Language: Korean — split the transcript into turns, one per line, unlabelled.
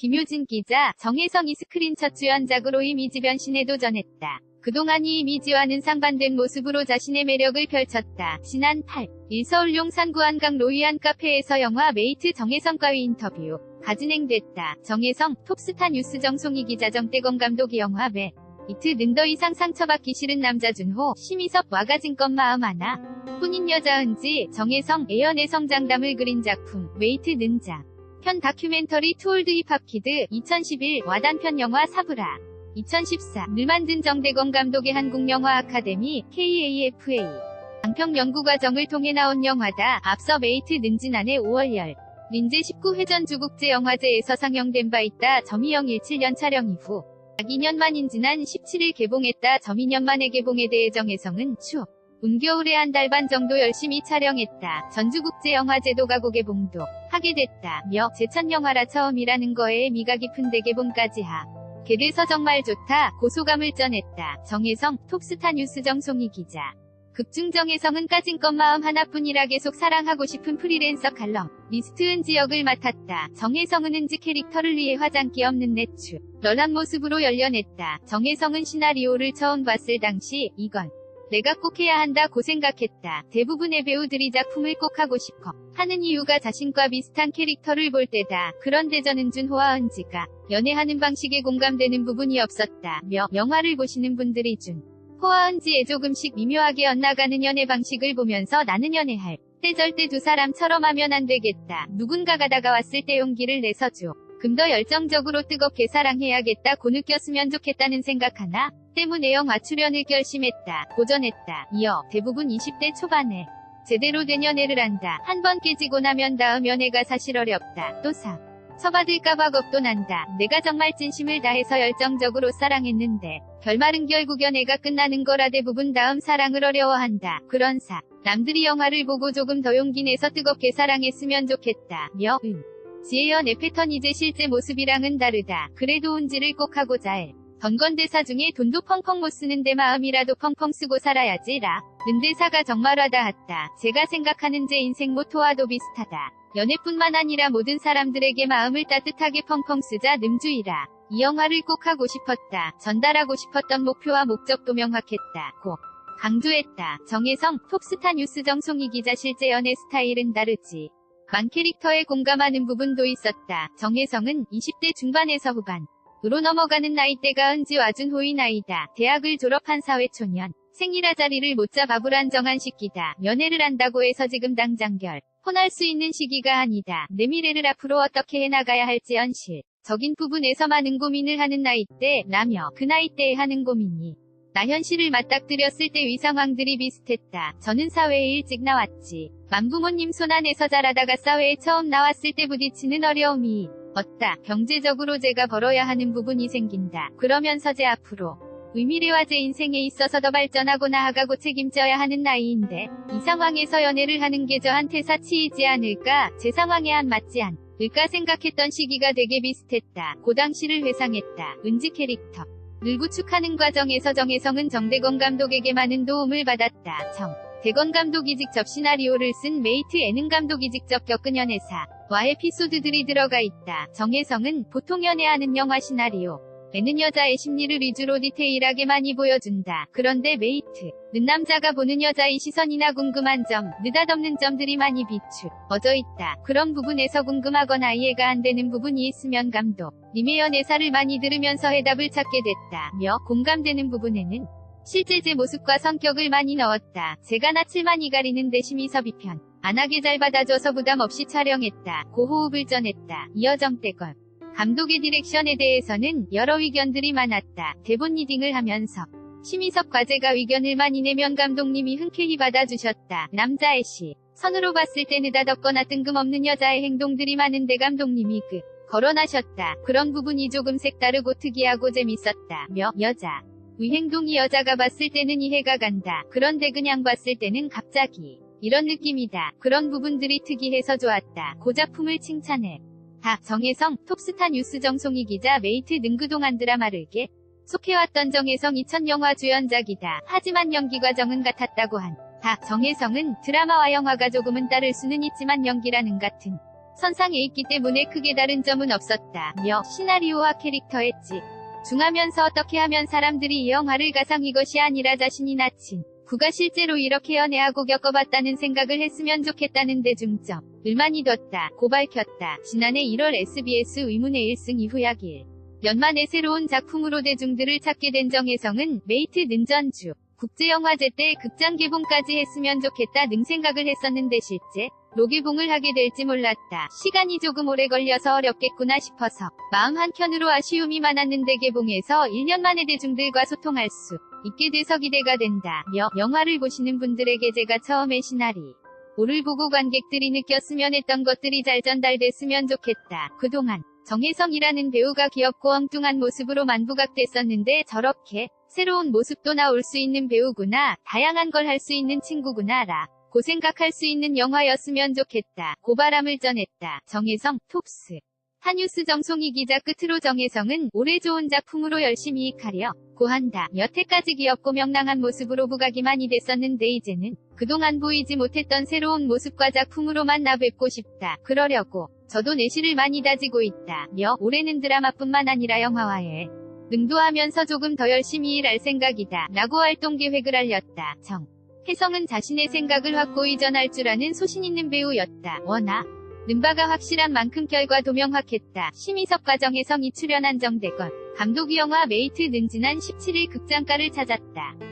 김효진 기자, 정혜성이 스크린 첫 주연작으로 이미지 변신에 도 전했다. 그동안 이 이미지와는 상반된 모습으로 자신의 매력을 펼쳤다. 지난 8일 서울 용산구 한강 로이안 카페에서 영화 메이트 정혜성과의 인터뷰 가 진행됐다. 정혜성, 톱스타 뉴스 정송희 기자 정대건 감독 영화 배 이트 는더 이상 상처받기 싫은 남자 준호, 심희섭 와가진 건 마음 하나. 뿐인 여자 은지, 정혜성, 애연의 성장담을 그린 작품, 웨이트 는자. 편 다큐멘터리 투올드 힙합 키드 2011 와단편 영화 사브라 2014를 만든 정대건 감독의 한국영화 아카데미 KAFA 장평 연구 과정을 통해 나온 영화다. 앞서 메이트 는 지난해 5월열 린제 19회전 주국제 영화제에서 상영된 바 있다. 점이영 17년 촬영 이후 약 2년 만인 지난 17일 개봉했다. 점 2년 만에 개봉에 대해 정혜성은 추 운겨울에 한 달 반 정도 열심히 촬영했다. 전주국제영화제도 가고 개봉도 하게 됐다 며 제천 영화라 처음이라는 거에 미가 깊은 대개봉까지 하. 게돼서 정말 좋다. 고소감을 전했다. 정혜성, 톱스타 뉴스 정송희 기자. 극중정혜성은 까진 것 마음 하나뿐이라 계속 사랑하고 싶은 프리랜서 칼럼. 미스트 은지 역을 맡았다. 정혜성은 은지 캐릭터를 위해 화장기 없는 내추. 럴한 모습으로 열려냈다. 정혜성은 시나리오를 처음 봤을 당시 이건 내가 꼭 해야 한다고 생각했다. 대부분의 배우들이 작품을 꼭 하고 싶어 하는 이유가 자신과 비슷한 캐릭터를 볼 때다. 그런데 저는 준호와 은지가 연애하는 방식에 공감되는 부분이 없었다. 며 영화를 보시는 분들이 준 호와 은지의 조금씩 미묘하게 엇나가는 연애 방식을 보면서 나는 연애할 때 절대 두 사람처럼 하면 안 되겠다. 누군가가 다가왔을 때 용기를 내서 줘. 금 더 열정적으로 뜨겁게 사랑해야겠다고 느꼈으면 좋겠다는 생각 하나 때문에 영화 출연을 결심했다. 고전했다. 이어 대부분 20대 초반에 제대로 된 연애를 한다. 한 번 깨지고 나면 다음 연애가 사실 어렵다. 또 사. 처받을까봐 겁도 난다. 내가 정말 진심을 다해서 열정적으로 사랑했는데 결말은 결국 연애가 끝나는 거라 대부분 다음 사랑을 어려워한다. 그런 사. 남들이 영화를 보고 조금 더 용기 내서 뜨겁게 사랑했으면 좋겠다. 며 음. 지혜연의 패턴 이제 실제 모습이랑은 다르다. 그래도 운지를 꼭 하고자 해. 던건대사 중에 돈도 펑펑 못 쓰는데 마음이라도 펑펑 쓰고 살아야지라. 는대사가 정말하다 했다. 제가 생각하는 제 인생 모토와도 비슷하다. 연애뿐만 아니라 모든 사람들에게 마음을 따뜻하게 펑펑 쓰자 ንም주이라. 이 영화를 꼭 하고 싶었다. 전달하고 싶었던 목표와 목적도 명확했다. 고. 강조했다. 정혜성, 톱스타 뉴스 정송희 기자 실제 연애 스타일은 다르지. 만 캐릭터에 공감하는 부분도 있었다. 정혜성은 20대 중반에서 후반. 으로 넘어가는 나이대가 은지 와준 호의 나이다. 대학을 졸업한 사회초년. 생일아 자리를 못 잡아 불안정한 시기다. 연애를 한다고 해서 지금 당장 결. 혼할 수 있는 시기가 아니다. 내 미래를 앞으로 어떻게 해나가야 할지 현실. 적인 부분에서 많은 고민을 하는 나이대, 라며 그 나이대에 하는 고민이 나 현실을 맞닥뜨렸을 때 위 상황들이 비슷했다. 저는 사회에 일찍 나왔지. 만부모님 손 안에서 자라다가 사회에 처음 나왔을 때 부딪히는 어려움이 없다. 경제적으로 제가 벌어야 하는 부분이 생긴다. 그러면서 제 앞으로 의미래와 제 인생에 있어서 더 발전하고 나아가고 책임져야 하는 나이인데 이 상황에서 연애를 하는 게 저한테 사치이지 않을까? 제 상황에 안 맞지 않을까 생각했던 시기가 되게 비슷했다. 그 당시를 회상했다. 은지 캐릭터 늘 구축하는 과정에서 정혜성은 정대건 감독에게 많은 도움을 받았다. 정. 대건 감독이 직접 시나리오를 쓴 메이트 애는 감독이 직접 겪은 연애사. 와 에피소드들이 들어가 있다. 정혜성은 보통 연애하는 영화 시나리오. 애는 여자의 심리를 위주로 디테일하게 많이 보여준다. 그런데 메이트. 는 남자가 보는 여자의 시선이나 궁금한 점, 느닷없는 점들이 많이 비추어져 있다. 그런 부분에서 궁금하거나 이해가 안 되는 부분이 있으면 감독. 님의 연애사를 많이 들으면서 해답을 찾게 됐다. 며 공감되는 부분에는 실제 제 모습과 성격을 많이 넣었다. 제가 낯을 많이 가리는 대심이섭이 편. 안 하게 잘 받아줘서 부담 없이 촬영했다. 고호흡을 전했다. 이어 정대걸. 감독의 디렉션에 대해서는 여러 의견들이 많았다. 대본 리딩을 하면서 심의섭 과제가 의견을 많이 내면 감독님이 흔쾌히 받아주셨다. 남자의 시. 선으로 봤을 때 느닷없거나 뜬금없는 여자의 행동들이 많은데 감독님이 그 거론하셨다. 그런 부분이 조금 색다르고 특이하고 재밌었다. 며 여자. 의 행동이 여자가 봤을 때는 이해가 간다. 그런데 그냥 봤을 때는 갑자기 이런 느낌이다. 그런 부분들이 특이해서 좋았다. 고 작품을 칭찬해. 다 정혜성 톱스타 뉴스 정송희 기자 메이트 능 그동안 드라마를 게 속해왔던 정혜성 2000 영화 주연작이다. 하지만 연기 과정은 같았다고 한. 다 정혜성은 드라마와 영화가 조금은 따를 수는 있지만 연기라는 같은 선상에 있기 때문에 크게 다른 점은 없었다. 며 시나리오와 캐릭터의 지 중하면서 어떻게 하면 사람들이 이 영화를 가상 이것이 아니라 자신이 낳친 구가 실제로 이렇게 연애하고 겪어봤다는 생각을 했으면 좋겠다는 데 중점을 많이 뒀다. 고 밝혔다. 지난해 1월 SBS 의문의 1승 이후 약 1. 년 만에 새로운 작품으로 대중들을 찾게 된 정혜성은 메이트 능전주 국제영화제 때 극장 개봉까지 했으면 좋겠다 등 생각을 했었는데 실제 로개봉을 하게 될지 몰랐다. 시간이 조금 오래 걸려서 어렵겠구나 싶어서 마음 한켠으로 아쉬움이 많았는데 개봉해서 1년 만에 대중들과 소통할 수 있게 돼서 기대가 된다. 며 영화를 보시는 분들에게 제가 처음에 시나리 오를 보고 관객들이 느꼈으면 했던 것들이 잘 전달됐으면 좋겠다. 그동안 정혜성이라는 배우가 귀엽고 엉뚱한 모습으로 만부각됐었는데 저렇게 새로운 모습도 나올 수 있는 배우구나, 다양한 걸 할 수 있는 친구구나, 라. 고 생각할 수 있는 영화였으면 좋겠다. 고바람을 전했다. 정혜성, 톱스. 한뉴스 정송이 기자 끝으로 정혜성은 올해 좋은 작품으로 열심히 익하려 고한다. 여태까지 귀엽고 명랑한 모습으로 부각이 많이 됐었는데 이제는 그동안 보이지 못했던 새로운 모습과 작품으로만 나뵙고 싶다. 그러려고 저도 내실을 많이 다지고 있다. 며 올해는 드라마뿐만 아니라 영화화에 능도하면서 조금 더 열심히 일할 생각이다. 라고 활동 계획을 알렸다. 정. 혜성은 자신의 생각을 확고히 전할 줄 아는 소신 있는 배우였다. 워낙 는바가 확실한 만큼 결과 도명확했다. 심희섭과 정혜성이 출연 한 정대건 감독 영화 메이트 는 지난 17일 극장가를 찾았다.